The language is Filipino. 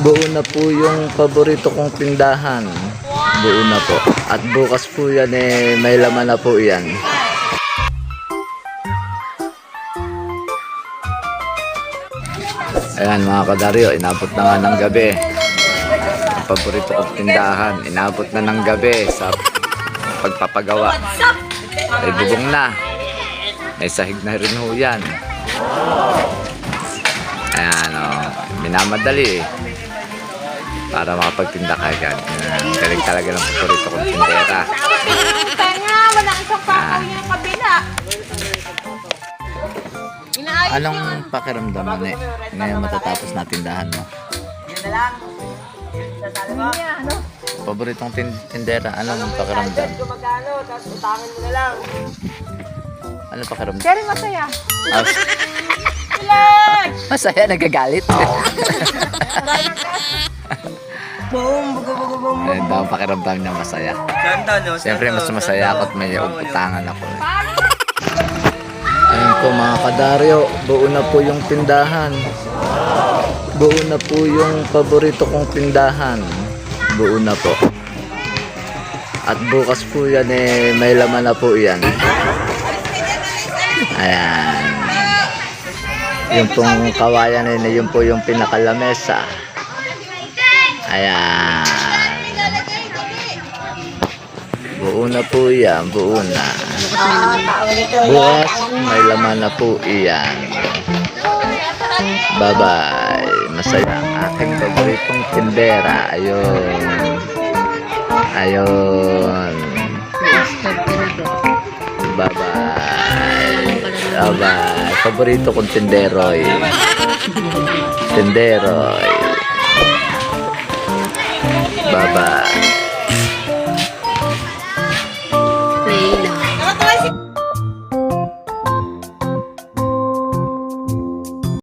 Buo na po yung paborito kong tindahan. Buo na po. At bukas po yan eh, may laman na po yan. Ayan mga kadaryo, inabot na nga ng gabi. Ang paborito kong tindahan, inabot na ng gabi sa pagpapagawa. Ay bubong na. May sahig na rin ho yan. Ayan o, minamadali eh. Para makapagtinda ka agad. Galing talaga ng paborito kong tindera. Kanya, wala isang pakaw yung kabila. Anong pakiramdam mo eh? Ngayon matatapos na tindahan mo. niya, ano? Paboritong tin tindera, anong pakiramdam? Gumagano, tapos utangin mo na lang. Ano pakiramdam? Pero masaya. Ilan! masaya, nagagalit. Bugo, boom. Ayun daw, pakiramdam niya masaya. Ganda, no? Siyempre, mas Ganda, masaya ako at may utangan ako. eh. Ayun po mga kadaryo, buo na po yung tindahan. Buo na po yung paborito kong tindahan. Buo na po. At bukas po yan eh, may laman na po yan. Ayan. Yung pong kawayan yun, yun po yung pinakalamesa. Ayan. Buo na po yan, buo na. Bukas, may laman na po iyan. Bye-bye. Masaya ang aking paboritong tindera. Ayun. Ayun. Bye-bye. Bye-bye. Paborito kong tinderoy. Tinderoy.